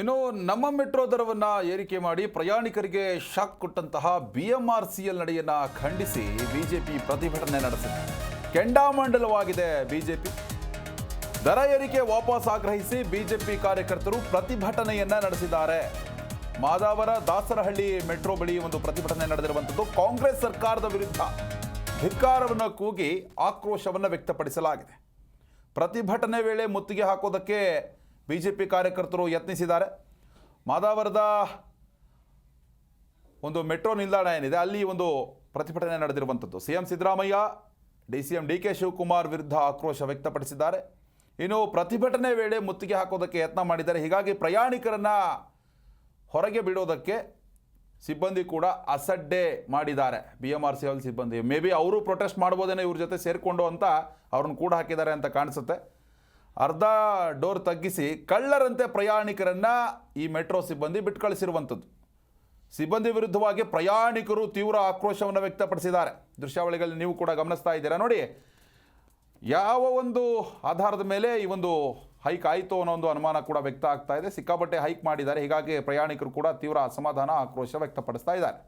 ಇನ್ನು ನಮ್ಮ ಮೆಟ್ರೋ ದರವನ್ನು ಏರಿಕೆ ಮಾಡಿ ಪ್ರಯಾಣಿಕರಿಗೆ ಶಾಕ್ ಕೊಟ್ಟಂತಹ B M R C L ನಡೆಯನ್ನು ಖಂಡಿಸಿ ಬಿಜೆಪಿ ಪ್ರತಿಭಟನೆ ನಡೆಸಿದೆ. ಕೆಂಡಾಮಂಡಲವಾಗಿದೆ ಬಿಜೆಪಿ. ದರ ಏರಿಕೆ ವಾಪಸ್ ಆಗ್ರಹಿಸಿ ಬಿಜೆಪಿ ಕಾರ್ಯಕರ್ತರು ಪ್ರತಿಭಟನೆಯನ್ನ ನಡೆಸಿದ್ದಾರೆ. ಮಾದಾವರ ದಾಸರಹಳ್ಳಿ ಮೆಟ್ರೋ ಬಳಿ ಒಂದು ಪ್ರತಿಭಟನೆ ನಡೆದಿರುವಂಥದ್ದು ಕಾಂಗ್ರೆಸ್ ಸರ್ಕಾರದ ವಿರುದ್ಧ. ಧಿಕ್ಕಾರವನ್ನು ಕೂಗಿ ಆಕ್ರೋಶವನ್ನು ವ್ಯಕ್ತಪಡಿಸಲಾಗಿದೆ. ಪ್ರತಿಭಟನೆ ವೇಳೆ ಮುತ್ತಿಗೆ ಹಾಕೋದಕ್ಕೆ ಬಿಜೆಪಿ ಕಾರ್ಯಕರ್ತರು ಯತ್ನಿಸಿದ್ದಾರೆ. ಮಾದಾವರದ ಒಂದು ಮೆಟ್ರೋ ನಿಲ್ದಾಣ ಏನಿದೆ, ಅಲ್ಲಿ ಒಂದು ಪ್ರತಿಭಟನೆ ನಡೆದಿರುವಂಥದ್ದು. C M Siddaramaiah, D C M D K Shivakumar ವಿರುದ್ಧ ಆಕ್ರೋಶ ವ್ಯಕ್ತಪಡಿಸಿದ್ದಾರೆ. ಇನ್ನು ಪ್ರತಿಭಟನೆ ವೇಳೆ ಮುತ್ತಿಗೆ ಹಾಕೋದಕ್ಕೆ ಯತ್ನ ಮಾಡಿದ್ದಾರೆ. ಹೀಗಾಗಿ ಪ್ರಯಾಣಿಕರನ್ನು ಹೊರಗೆ ಬಿಡೋದಕ್ಕೆ ಸಿಬ್ಬಂದಿ ಕೂಡ ಅಸಡ್ಡೆ ಮಾಡಿದ್ದಾರೆ. B M R C L ಸಿಬ್ಬಂದಿ. ಮೇ ಬಿ ಅವರು ಪ್ರೊಟೆಸ್ಟ್ ಮಾಡ್ಬೋದೇನೋ ಇವ್ರ ಜೊತೆ ಸೇರಿಕೊಂಡು ಅಂತ ಅವ್ರನ್ನ ಕೂಡ ಹಾಕಿದ್ದಾರೆ ಅಂತ ಕಾಣಿಸುತ್ತೆ. ಅರ್ಧ ಡೋರ್ ತಗ್ಗಿಸಿ ಕಳ್ಳರಂತೆ ಪ್ರಯಾಣಿಕರನ್ನ ಈ ಮೆಟ್ರೋ ಸಿಬ್ಬಂದಿ ಬಿಟ್ಟು ಕಳಿಸಿರುವಂಥದ್ದು ಸಿಬ್ಬಂದಿ ವಿರುದ್ಧವಾಗಿ ಪ್ರಯಾಣಿಕರು ತೀವ್ರ ಆಕ್ರೋಶವನ್ನು ವ್ಯಕ್ತಪಡಿಸಿದ್ದಾರೆ. ದೃಶ್ಯಾವಳಿಗಳಲ್ಲಿ ನೀವು ಕೂಡ ಗಮನಿಸ್ತಾ ಇದ್ದೀರಾ? ನೋಡಿ, ಯಾವ ಒಂದು ಆಧಾರದ ಮೇಲೆ ಈ ಒಂದು ಹೈಕ್ ಆಯಿತು ಅನ್ನೋ ಒಂದು ಅನುಮಾನ ಕೂಡ ವ್ಯಕ್ತ ಆಗ್ತಾ ಇದೆ. ಸಿಕ್ಕಾಪಟ್ಟೆ ಹೈಕ್ ಮಾಡಿದ್ದಾರೆ. ಹೀಗಾಗಿ ಪ್ರಯಾಣಿಕರು ಕೂಡ ತೀವ್ರ ಅಸಮಾಧಾನ, ಆಕ್ರೋಶ ವ್ಯಕ್ತಪಡಿಸ್ತಾ ಇದ್ದಾರೆ.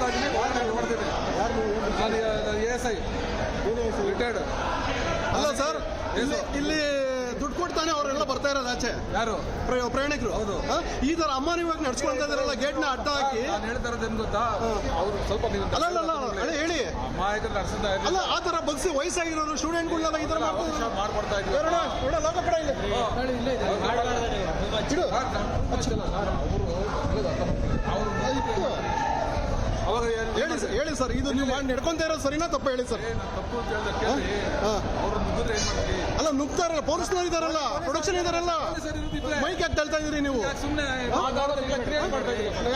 ತೋರಿಸ್ಕೊಡ್ತಾ ಇದ್ದೀನಿ ವಾರ್ಡ್ ಮಾಡ್ತಿದ್ದೀನಿ ನಾನು ಎ ಎಸ್ ಐ ರಿಟೈರ್ಡ್ ಅಲ್ಲ ಸರ್ ಇಲ್ಲಿ ಇಲ್ಲಿ ದುಡ್ಡು ಕೊಡ್ತಾನೆ ಅವರೆಲ್ಲ ಬರ್ತಾ ಇರೋದು ಆಚೆ ಯಾರು ಪ್ರ- ಪ್ರಯಾಣಿಕರು ಹೌದು. ಈ ತರ ಅಮಾನ್ಯವಾಗಿ ನಡ್ಸ್ಕೊಳ್ತಾ ಇದಾರಲ್ಲ ಗೇಟ್ನ ಅಡ್ಡ ಹಾಕಿ ನಾನು ಹೇಳ್ತಾ ಇರೋದು ಏನ್ ಗೊತ್ತಾ ಅವ್ರು ಸ್ವಲ್ಪ ನೀವು ಅಲ್ಲ ಅಲ್ಲ ಅಲ್ಲ ಅಲ್ಲ, ಹೇಳಿ ಅಮಾಯಕರು ನಡೆಸಿದ ಅಲ್ಲ ಆ ತರ ಬಗ್ಸಿ ವಯಸ್ಸಾಗಿರೋರು ಸ್ಟೂಡೆಂಟ್ಗಳನ್ನೆಲ್ಲ ಈ ತರ ಮಾಡ್ಕೊಡ್ತಾ ಇದ್ರು ನೋಡ ಲೋಕ ಕಡೆ ಇಲ್ಲಿ ಇಡು. ಇತ್ತು. ಅವಾಗ ಹೇಳಿ ಸರ್ ಹೇಳಿ ಸರ್ ಇದು ನೀವು ಮಾಡಿ ನಡ್ಕೊಂತ ಇರೋದು ಸರಿನಾ ತಪ್ಪು ಹೇಳಿ ಸರ್? ತಪ್ಪು ಅಂತ ಹೇಳಿದ್ರೆ ಕೇಳಿ. ಅಲ್ಲ ನುಗ್ತಾರಲ್ಲ ಪೊಲೀಸ್ನವ್ರು ಇದಾರಲ್ಲ ಪ್ರೊಡಕ್ಷನ್ ಇದಾರಲ್ಲ. ಮೈಕ್ ಯಾಕೆ ತಳ್ತಾ ಇದ್ರಿ ನೀವು?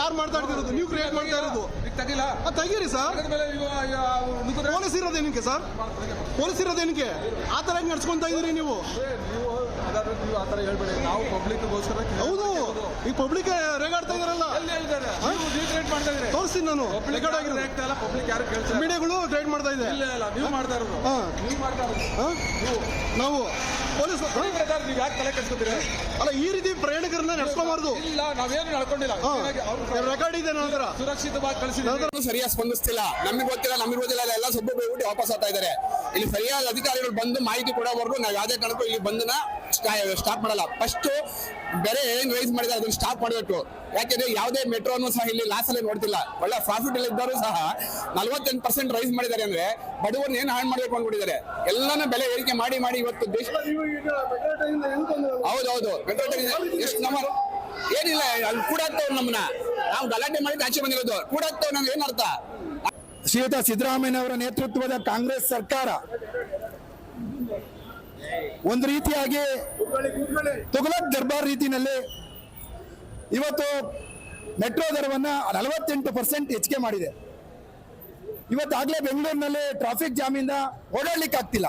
ಯಾರು ಮಾಡ್ತಾ ಇರ್ತಿರೋದು ನೀವು ಕ್ರಿಯೇಟ್ ಮಾಡ್ತಾ ಇರೋದು. ತೆಗೀರಿ ಸರ್. ಪೊಲೀಸ್ ಇರೋದೇನಕ್ಕೆ ಸರ್? ಪೊಲೀಸ್ ಇರೋದೇನಕ್ಕೆ ಆ ತರ ಹೆಂಗೆ ನಡ್ಸ್ಕೊಂತ ಇದ್ದೀರಿ ನೀವು? ನೀವು ಥರ ಪಬ್ಲಿಕ್ಗೋಸ್ಕರ ಹೌದು. ಈ ಪಬ್ಲಿಕ್ ರೇಗಾಡ್ತಾ ಇದಾರಲ್ಲ. ತೋರಿಸ್ತೀನಿ ನಾನು. ಮೀಡಿಯಾಗಳು ಟ್ರೇಡ್ ಮಾಡ್ತಾ ಇದೆ. ಇಲ್ಲ ಇಲ್ಲ ನೀವು ಮಾಡ್ತಾ ಇರೋದು. ಹಾ. ನೀವು ಮಾಡ್ತಾ ಇರೋದು ಹಾ? ನಾವು ಪೊಲೀಸ್? ನೀವು ಯಾಕೆ ತಲೆ ಕೆಡ್ಸ್ಕೊತೀರಿ? ಅಲ್ಲ ಈ ರೀತಿ ಪ್ರಯಾಣಿಕರನ್ನ ನಡೆಸ್ಕೋಬಾರ್ದು. ಇಲ್ಲ ನಾವೇನು ನಡ್ಕೊಂಡಿಲ್ಲ. ಅವ್ರು ರೆಕಾರ್ಡ್ ಇದೆ ನಂತರ ಸುರಕ್ಷಿತವಾಗಿ ಕಳಿಸಿದ್ರು ಸರಿಯಾಗಿ ಸ್ಪಂದಿಸ್ತಿಲ್ಲ. ನಮಗೆ ಗೊತ್ತಿಲ್ಲ ನಮಗೆ ಗೊತ್ತಿಲ್ಲ ಎಲ್ಲ ಸಬ್ಬು ಹೋಗ್ಬಿಟ್ಟು ವಾಪಸ್ ಆಗ್ತಾ ಇದ್ದಾರೆ. ಇಲ್ಲಿ ಸರಿಯಾದ ಅಧಿಕಾರಿಗಳು ಬಂದು ಮಾಹಿತಿ ಕೊಡೋವರೆಗೂ ನಾವು ಯಾವುದೇ ಕಾರಣಕ್ಕೂ ಇಲ್ಲಿ ಬಂದನ ಸ್ಟಾಪ್ ಮಾಡಲ್ಲ. ಫಸ್ಟ್ ಬೇರೆ ಏನ್ ರೈಸ್ ಮಾಡಿದ್ದಾರೆ ಅದನ್ನ ಸ್ಟಾಪ್ ಮಾಡಬೇಕು. ಯಾಕೆಂದ್ರೆ ಯಾವುದೇ ಮೆಟ್ರೋನು ಸಹ ಇಲ್ಲಿ ಲಾಸ್ ಅಲ್ಲಿ ನೋಡ್ತಿಲ್ಲ. ಒಳ್ಳೆ ಪ್ರಾಫಿಟ್ ಅಲ್ಲಿ ಇದ್ದರೂ ಸಹ ನಲ್ವತ್ತೆಂಟು ಪರ್ಸೆಂಟ್ ರೈಸ್ ಮಾಡಿದ್ದಾರೆ ಅಂದ್ರೆ ಬಡವರನ್ನ ಏನ್ ಹಾಳು ಮಾಡ್ಬೇಕು ಅಂದ್ಬಿಟ್ಟಿದ್ದಾರೆ. ಎಲ್ಲಾನು ಬೆಲೆ ಏರಿಕೆ ಮಾಡಿ ಮಾಡಿ ಇವತ್ತು ದೇಶ ಹೌದೌದು. ಎಷ್ಟು ನಮ್ಮ ಏನಿಲ್ಲ ಅಲ್ಲಿ ಕೂಡಾಕ್ತವ್ ನಮ್ಮನ್ನ. ನಾವು ಗಲಾಟೆ ಮಾಡಿ ಆಚೆ ಬಂದಿರೋದು. ಕೂಡಾಕ್ತವ್ ನಮ್ಗೆ ಏನರ್ಥ ಅರ್ಥ? ಶ್ರೀಯುತ ಸಿದ್ದರಾಮಯ್ಯ ಅವರ ನೇತೃತ್ವದ ಕಾಂಗ್ರೆಸ್ ಸರ್ಕಾರ ಒಂದು ರೀತಿಯಾಗಿ ತುಗಲಕ್ ದರ್ಬಾರ್ ರೀತಿಯಲ್ಲಿ ಇವತ್ತು ಮೆಟ್ರೋ ದರವನ್ನ ನಲವತ್ತೆಂಟು ಪರ್ಸೆಂಟ್ ಹೆಚ್ಚಿಗೆ ಮಾಡಿದೆ. ಇವತ್ತಾಗಲೇ ಬೆಂಗಳೂರಿನಲ್ಲಿ ಟ್ರಾಫಿಕ್ ಜಾಮಿಂದ ಓಡಾಡ್ಲಿಕ್ಕೆ ಆಗ್ತಿಲ್ಲ